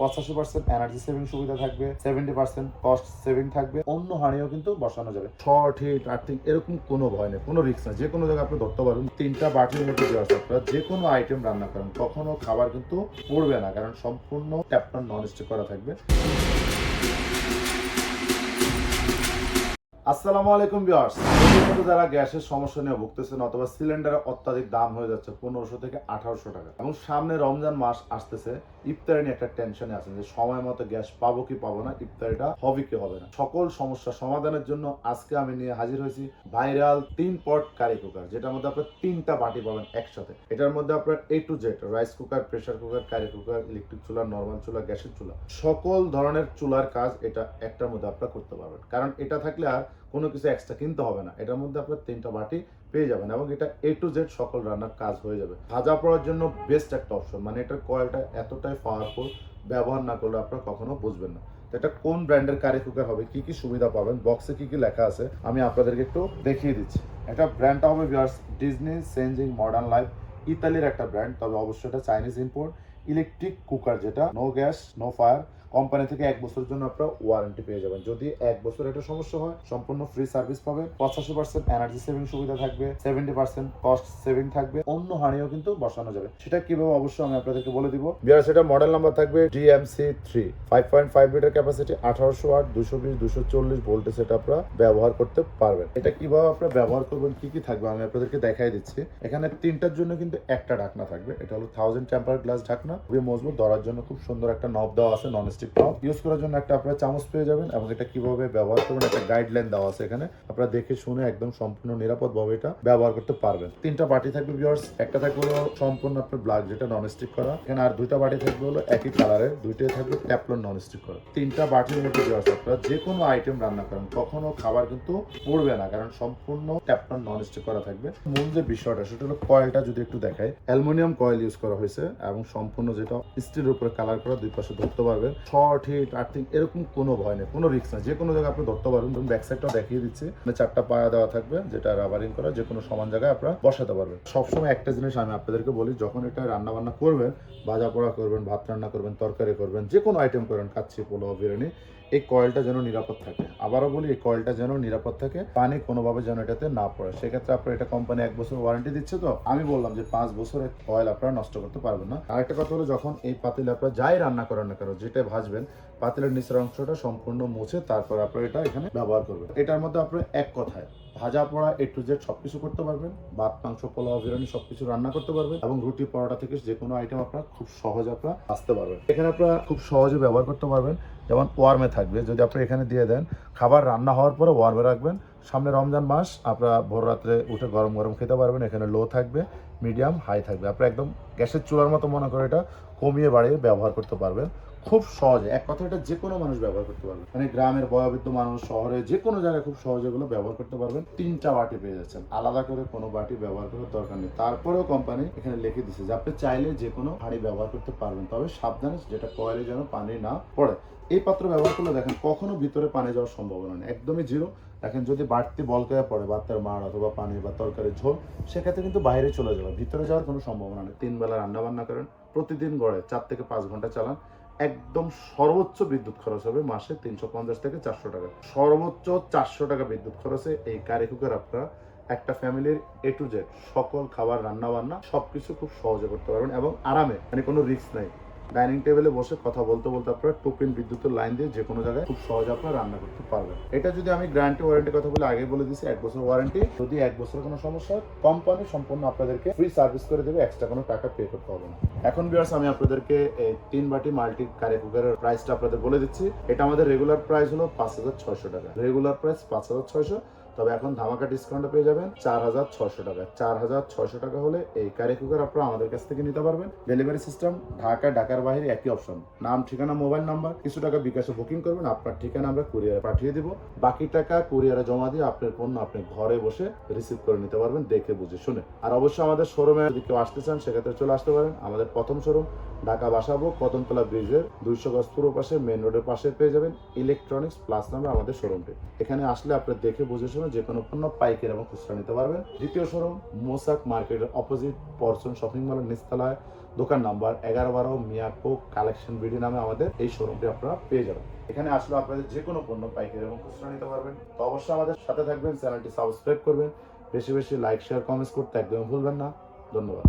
পঁচাশি percent energy saving সুবিধা থাকবে সেভেন্টি পার্সেন্ট কস্ট সেভিং থাকবে, অন্য হানিও কিন্তু বসানো যাবে। শর্ট হিট আর্থিং এরকম কোনো ভয় নেই, কোনো রিক্স না যে কোনো জায়গায় আপনি ধরতে পারবেন তিনটা বাটির মধ্যে দেওয়া আপনারা যে কোনো আইটেম রান্না করেন, কখনো খাবার কিন্তু পড়বে না, কারণ সম্পূর্ণ ট্যাপটা নন স্টিক করা থাকবে। আসসালামু আলাইকুম ভিউয়ার্স। প্রতিনিয়ত যারা গ্যাসের সমস্যা নিয়ে ভুগতেছেন অথবা সিলিন্ডারের অত্যাধিক দাম হয়ে যাচ্ছে পনেরোশো থেকে আঠারোশো টাকা। এবং সামনে রমজান মাস আসতেছে, ইফতারি নিয়ে একটা টেনশনে আছেন যে সময় মতো গ্যাস পাবো কি পাবো না, ইফতারিটা হবে কি হবে না। সকল সমস্যা সমাধানের জন্য আজকে আমি নিয়ে হাজির হয়েছি ভাইরাল তিন পট কারি কুকার, যেটার মধ্যে আপনার তিনটা বাটি পাবেন একসাথে। এটার মধ্যে আপনার A to Z rice cooker pressure cooker curry cooker electric চুলা নর্মাল চুলা, গ্যাসের চুলা। সকল ধরনের চুলার কাজ এটা একটার মধ্যে আপনারা করতে পারবেন। কারণ এটা থাকলে আর কোনো কিছু এক্সট্রা কিনতে হবে না। এটার মধ্যে আপনার তিনটা বাটি পেয়ে যাবেন এবং এটা এ টু জেড সকল রান্নার কাজ হয়ে যাবে। ভাজা পড়ার জন্য বেস্ট একটা অপশন মানে এটার কয়েলটা এতটাই পাওয়ারফুল ব্যবহার না করলে আপনারা কখনো বুঝবেন না। এটা কোন ব্র্যান্ডের কারি কুকার হবে, কি কি সুবিধা পাবেন বক্সে কি কি লেখা আছে, আমি আপনাদেরকে একটু দেখিয়ে দিচ্ছি। এটা ব্র্যান্ডটা হবে viewers Disney changing modern life ইতালির একটা ব্র্যান্ড তবে অবশ্যই এটা চাইনিজ ইম্পোর্ট ইলেকট্রিক কুকার যেটা no gas no fire company থেকে এক বছরের জন্য আপনারা ওয়ারেন্টি পেয়ে যাবেন। যদি এক বছর একটা সমস্যা হয়, সম্পূর্ণ ফ্রি সার্ভিস পাবে, পঁচাশি পার্সেন্ট এনার্জি সেভিং সুবিধা থাকবে সেভেন্টি পার্সেন্ট কস্ট সেভিং থাকবে, অন্য হাঁড়িও কিন্তু বসানো যাবে। সেটা কীভাবে অবশ্যই আমি আপনাদেরকে বলে দিব। বিয়ার সেটা মডেল নাম্বার থাকবে DMC three five point five litre capacity আঠারোশো আট, দুশো বিশ, দুশো চল্লিশ ভোল্টে সেটা আপনারা ব্যবহার করতে পারবেন। এটা কীভাবে আপনারা ব্যবহার করবেন, কি কি থাকবে আমি আপনাদেরকে দেখাই দিচ্ছি। এখানে তিনটার জন্য কিন্তু একটা ঢাকনা থাকবে। এটা হলো থাউজেন্ড টেম্পার গ্লাস ঢাকনা। খুবই মজবুত, ধরার জন্য খুব সুন্দর একটা নব দেওয়া আছে নন স্টিক নব ইউজ করার জন্য একটা আপনারা চামচ পেয়ে যাবেন এবং এটা কীভাবে ব্যবহার করবেন একটা গাইডলাইন দেওয়া আছে এখানে। আপনারা দেখে শুনে একদম সম্পূর্ণ নিরাপদ ভাবে এটা ব্যবহার করতে পারবেন। তিনটা বাটি থাকবে ভিউয়ার্স একটা থাকবে হলো সম্পূর্ণ আপনার ব্লাক যেটা নন স্টিক করা। এখানে আর দুইটা বাটি থাকবে হলো একই কালারের দুইটাই থাকবে ট্যাপলন নন স্টিক করা। তিনটা বাটির মধ্যে ভিউয়ার্স আপনারা যে কোনো আইটেম রান্না করেন, কখনো খাবার কিন্তু পড়বে না, কারণ সম্পূর্ণ ট্যাপলন নন স্টিক করা থাকবে। মূল যে বিষয়টা, সেটা হলো কয়েলটা যদি একটু দেখাই। অ্যালুমিনিয়াম কয়েল ইউজ করা হয়েছে এবং সম্পূর্ণ যেটা স্টিলের উপরে কালার করা, দুই পাশে ধরতে পারবেন। শর্ট হিট আর্থিং এরকম কোনো ভয় নেই, কোনো রিস্ক নেই। যে কোনো জায়গায় আপনি ধরতে পারবেন, ধরুন ব্যাক সাইডটা দেখিয়ে দিচ্ছি। মানে চারটা পায়া দেওয়া থাকবে, যেটা রাবারিং করা যে কোনো সমান জায়গায় আপনারা বসাতে পারবেন। সবসময় একটা জিনিস আমি আপনাদেরকে বলি, যখন এটা রান্না বান্না করবেন, ভাজা পোড়া করবেন, ভাত রান্না করবেন, তরকারি করবেন যে কোনো আইটেম করেন কাচ্ছি পোলাও, বিরিয়ানি এই কয়েলটা যেন নিরাপদ থাকে। আবারও বলি, এই কয়েলটা যেন নিরাপদ থাকে, পানি কোনোভাবে যেন এটাতে না পড়ে। সেক্ষেত্রে আপনার এটা কোম্পানি এক বছর ওয়ারেন্টি দিচ্ছে তো? আমি বললাম যে পাঁচ বছরের কয়েল আপনারা নষ্ট করতে পারবেন না। আরেকটা কথা হলো, যখন এই পাতিলে আপনারা যাই রান্না করেন না কেন, যেটা ভাজবেন পাতিলের নিচের অংশটা সম্পূর্ণ মুছে তারপর আপনারা এটা এখানে ব্যবহার করবেন। এটার মধ্যে আপনার এক কথায় ভাজা পোড়া এ টু জেড সবকিছু করতে পারবেন, ভাত, মাংস, পোলাও, বিরিয়ানি সবকিছু রান্না করতে পারবেন এবং রুটি, পরোটা থেকে যে কোনো আইটেম আপনারা খুব সহজে আপনারা আসতে পারবেন। এখানে আপনারা খুব সহজে ব্যবহার করতে পারবেন, যেমন ওয়ার্মে থাকবে। যদি আপনি এখানে দিয়ে দেন, খাবার রান্না হওয়ার পরে ওয়ার্মে রাখবেন। সামনে রমজান মাস, আপনারা ভোর রাত্রে উঠে গরম গরম খেতে পারবেন। এখানে লো থাকবে মিডিয়াম হাই থাকবে। আপনারা একদম গ্যাসের চুলার মতো মনে করে এটা কমিয়ে বাড়িয়ে ব্যবহার করতে পারবেন। খুব সহজে, এক কথা এটা যে কোনো মানুষ ব্যবহার করতে পারবে। মানে গ্রামের বয়োবৃদ্ধ মানুষ, শহরে যে কোনো জায়গায় খুব সহজে এগুলো ব্যবহার করতে পারবেন। তিনটা বাটি পেয়ে যাচ্ছেন। আলাদা করে কোনো বাটি ব্যবহার করার দরকার নেই। তারপরেও কোম্পানি এখানে লিখে দিচ্ছে যে, আপনি চাইলে যে কোনো হাঁড়ি ব্যবহার করতে পারবেন। তবে সাবধানে যেটা কয়েলে যেন পানি না পড়ে। এই পাত্র ব্যবহার করলে দেখেন কখনো ভিতরে পানি যাওয়ার সম্ভাবনা নেই। একদমই জিরো দেখেন যদি বাড়তি বলকায় পড়ে বাত্তার মার অথবা পানি বা তরকারির ঝোল, সেক্ষেত্রে কিন্তু বাইরে চলে যাবে ভিতরে যাওয়ার কোনো সম্ভাবনা নেই। তিন বেলা রান্না বান্না করেন, প্রতিদিন গড়ে চার থেকে পাঁচ ঘণ্টা চালান। একদম সর্বোচ্চ বিদ্যুৎ খরচ হবে মাসে তিনশো পঞ্চাশ থেকে চারশো টাকা। সর্বোচ্চ চারশো টাকা বিদ্যুৎ খরচে এই কারি কুকার আপনারা একটা ফ্যামিলির এ টু জেড সকল খাবার রান্না বান্না সবকিছু খুব সহজে করতে পারবেন এবং আরামে মানে কোনো রিস্ক নাই। ডাইনিং টেবিলে বসে কথা বলতে বলতে আপনারা টোপিন বিদ্যুতের লাইন দিয়ে যে কোনো জায়গায় খুব সহজে আপনারা রান্না করতে পারবেন। এটা যদি আমি গ্যারান্টি ওয়ারেন্টি কথা বলে আগে বলে দিছি এক বছর ওয়ারেন্টি। যদি এক বছরের কোনো সমস্যা হয় কোম্পানি সম্পূর্ণ আপনাদেরকে ফ্রি সার্ভিস করে দেবে এক্সট্রা কোনো টাকা পে করতে হবে না। এখন বিয়ার্স আমি আপনাদেরকে এই তিন বাটি মাল্টি কারি কুকারের প্রাইসটা আপনাদের বলে দিচ্ছি। এটা আমাদের রেগুলার প্রাইস হলো পাঁচ হাজার ছয়শো টাকা। রেগুলার প্রাইস পাঁচ হাজার ছয়শো। তবে এখন ধামাকা ডিসকাউন্টে পেয়ে যাবেন চার হাজার ছশো টাকা। চার হাজার ছয়শো টাকা হলে এই কারি কুকার আপনারা আমাদের কাছ থেকে নিতে পারবেন। ডেলিভারি সিস্টেম ঢাকা, ঢাকার বাইরে একই অপশন নাম, ঠিকানা মোবাইল নাম্বার কিছু টাকা বিকাশে বুকিং করবেন, আপনার ঠিকানা আমরা কুরিয়ারে পাঠিয়ে দিব। বাকি টাকা কুরিয়ারে জমা দিয়ে আপনার পণ্য আপনি ঘরে বসে রিসিভ করে নিতে পারবেন, দেখে বুঝে শুনে। আর অবশ্যই আমাদের শোরুমে যদি কেউ আসতে চান, সেক্ষেত্রে চলে আসতে পারেন। আমাদের প্রথম শোরুম ঢাকা বাসাবো, কদমতলা ব্রিজের দুইশো গজ পূর্ব পাশে মেন রোডের পাশে পেয়ে যাবেন ইলেকট্রনিক্স প্লাস নামে আমাদের শোরুমটি এখানে আসলে আপনার দেখে বুঝে শুনে যে কোনো পণ্য পাইকারি এবং খুচরা নিতে পারবেন। দ্বিতীয় শোরুম, মোসাক মার্কেটের অপোজিট পরশন শপিং মলের নিচতলায়। দোকান নাম্বার এগারো বারো মিয়াকো কালেকশন বিডি নামে আমাদের এই শোরুমটি আপনারা পেয়ে যাবেন। এখানে আসলে আপনাদের যে কোনো পণ্য পাইকারি এবং খুচরা নিতে পারবেন। তো অবশ্যই আমাদের সাথে থাকবেন, চ্যানেলটি সাবস্ক্রাইব করবেন। বেশি বেশি লাইক শেয়ার কমেন্টস করতে একদম ভুলবেন না। ধন্যবাদ।